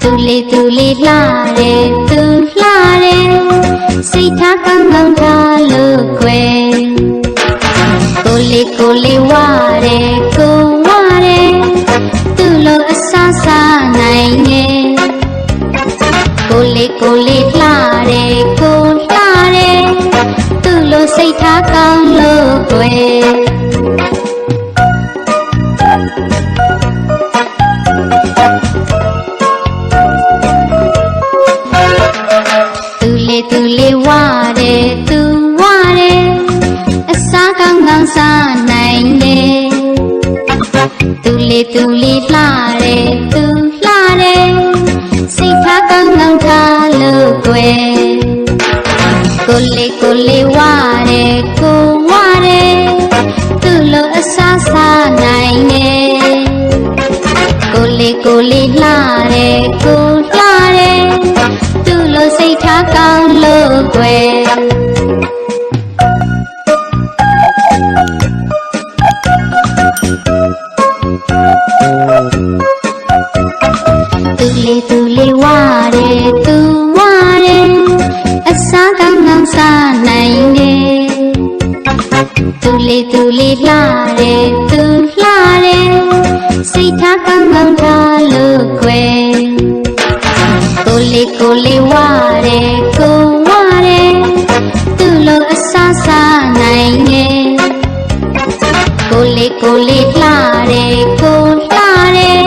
သူလေးလှတယ်သူလှတယ်စိတ်ထားကောင်းကောင်းထားလို့ကွယ်ကိုလေးကိုလေးဝတယ်ကိုဝတယ်သူ့လိုအဆဆနိုင်ရဲ့ကိုလေးကိုလေးလှတယ်ကိုလှတယ်သူ့လိုစိတ်ထားကောင်းလို့ကွယ် ကောင်းကောင်းစားနိုင်တယ်သူလေးသူလေးလှတယ်သူလှတယ်စိတ်ထားကောင်းကောင်းထားလို့ကွယ်ကိုလေးကိုလေးဝတယ်ကိုဝတယ်သူ့လိုအစားစားနိုင်တယ်ကိုလေးကိုလေးလှတယ်ကိုလှတယ်သူ့လိုစိတ်ထားကောင်းလို့ကွယ် လေးသူလေးလှတယ်သူလှတယ်စိတ်ထားကောင်းကောင်းထားလို့ကွယ်ကိုလေးကိုလေးဝတယ်ကိုဝတယ်သူ့လိုအစားစားနိုင်တယ်ကိုလေးကိုလေးလှတယ်ကိုလှတယ်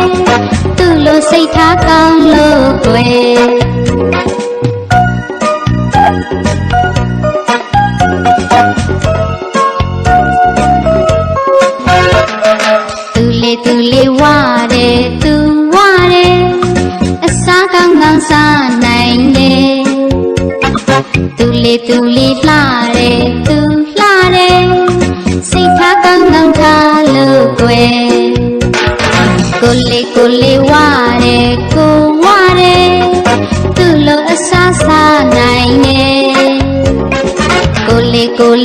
သူ့လိုစိတ်ထားကောင်းလို့ကွယ်သူ လေးသူလေးလှတယ်သူလှတယ်စိတ်ထားကောင်းကောင်းထားလို့ကွယ်ကိုလေးကိုလေးဝတယ်ကိုဝတယ်သူ့လိုအစားစားနိုင်တယ်ကိုလေးကို